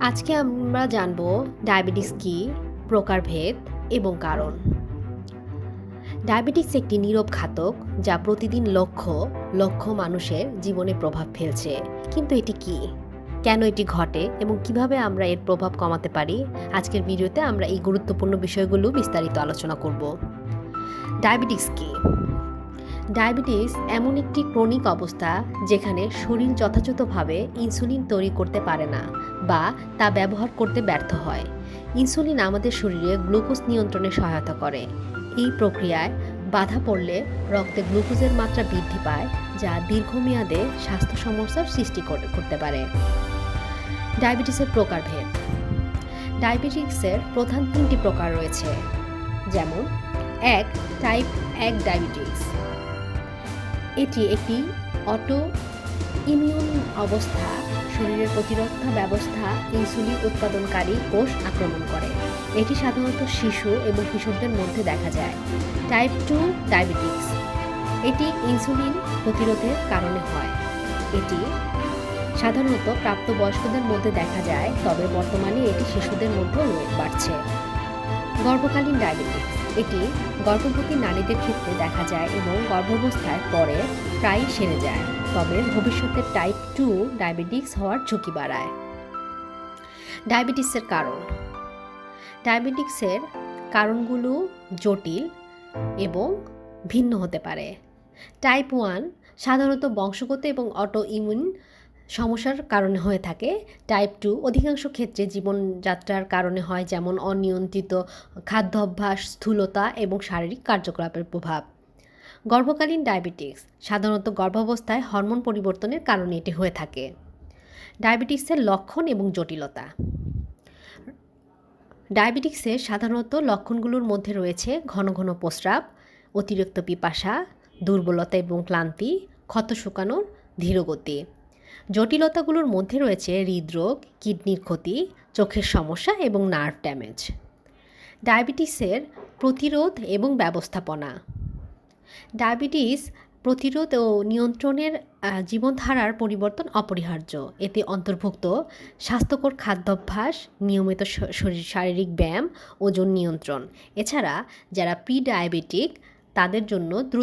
আজকে আমরা জানব ডায়াবেটিস কী, প্রকারভেদ এবং কারণ। ডায়াবেটিস একটি নীরব ঘাতক যা প্রতিদিন লক্ষ লক্ষ মানুষের জীবনে প্রভাব ফেলছে। কিন্তু এটি কি? কেন এটি ঘটে এবং কীভাবে আমরা এর প্রভাব কমাতে পারি? আজকের ভিডিওতে আমরা এই গুরুত্বপূর্ণ বিষয়গুলো বিস্তারিত আলোচনা করব। ডায়াবেটিস কী? ডায়াবেটিস এমন একটি ক্রনিক অবস্থা যেখানে শরীর যথাযথভাবে ইনসুলিন তৈরি করতে পারে না বা তা ব্যবহার করতে ব্যর্থ হয়। ইনসুলিন আমাদের শরীরে গ্লুকোজ নিয়ন্ত্রণে সহায়তা করে। এই প্রক্রিয়ায় বাধা পড়লে রক্তে গ্লুকোজের মাত্রা বৃদ্ধি পায়, যা দীর্ঘমেয়াদে স্বাস্থ্য সমস্যার সৃষ্টি করতে পারে। ডায়াবেটিসের প্রকারভেদ। ডায়াবেটিক্সের প্রধান তিনটি প্রকার রয়েছে, যেমন, এক টাইপ এক ডায়াবেটিস। এটি একটি অটো ইমিউন অবস্থা। শরীরের প্রতিরক্ষা ব্যবস্থা ইনসুলিন উৎপাদনকারী কোষ আক্রমণ করে। এটি সাধারণত শিশু এবং কিশোরদের মধ্যে দেখা যায়। টাইপ টু ডায়াবেটিস এটি ইনসুলিন প্রতিরোধের কারণে হয়। এটি সাধারণত প্রাপ্তবয়স্কদের মধ্যে দেখা যায়, তবে বর্তমানে এটি শিশুদের মধ্যেও বাড়ছে। গর্ভকালীন ডায়াবেটিস এটি গর্ভবতী নারীদের ক্ষেত্রে দেখা যায় এবং গর্ভাবস্থায় পরে প্রায়ই সেরে যায়। তবে ভবিষ্যতে টাইপ টু ডায়াবেটিস হওয়ার ঝুঁকি বাড়ায়। ডায়াবেটিসের কারণ। ডায়াবেটিক্সের কারণগুলো জটিল এবং ভিন্ন হতে পারে। টাইপ ওয়ান সাধারণত বংশগত এবং অটো ইমিউন সমস্যার কারণে হয়ে থাকে। টাইপ টু অধিকাংশ ক্ষেত্রে জীবনযাত্রার কারণে হয় যেমন অনিয়ন্ত্রিত খাদ্যাভ্যাস স্থূলতা এবং শারীরিক কার্যকলাপের প্রভাব। গর্ভকালীন ডায়াবেটিক্স সাধারণত গর্ভাবস্থায় হরমোন পরিবর্তনের কারণে এটি হয়ে থাকে। ডায়াবেটিক্সের লক্ষণ এবং জটিলতা। ডায়াবেটিক্সের সাধারণত লক্ষণগুলোর মধ্যে রয়েছে ঘন ঘন প্রস্রাব, অতিরিক্ত পিপাসা, দুর্বলতা এবং ক্লান্তি, ক্ষত শুকানোর ধীরগতি। জটিলতাগুলোর মধ্যে রয়েছে হৃদরোগ, কিডনির ক্ষতি, চোখের সমস্যা এবং নার্ভ ড্যামেজ ডায়াবেটিসের প্রতিরোধ এবং ব্যবস্থাপনা। ডায়াবেটিস প্রতিরোধ ও নিয়ন্ত্রণের জীবনধারার পরিবর্তন অপরিহার্য। এতে অন্তর্ভুক্ত স্বাস্থ্যকর খাদ্যাভ্যাস, নিয়মিত শরীর, শারীরিক ব্যায়াম, ওজন নিয়ন্ত্রণ। এছাড়া যারা প্রি ডায়াবেটিক তাদের জন্য দ্রুত